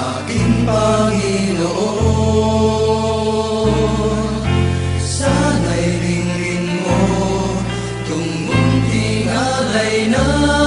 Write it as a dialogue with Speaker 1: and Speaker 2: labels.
Speaker 1: aking Panginoon. Sana'y linglin mo, tumunting alay na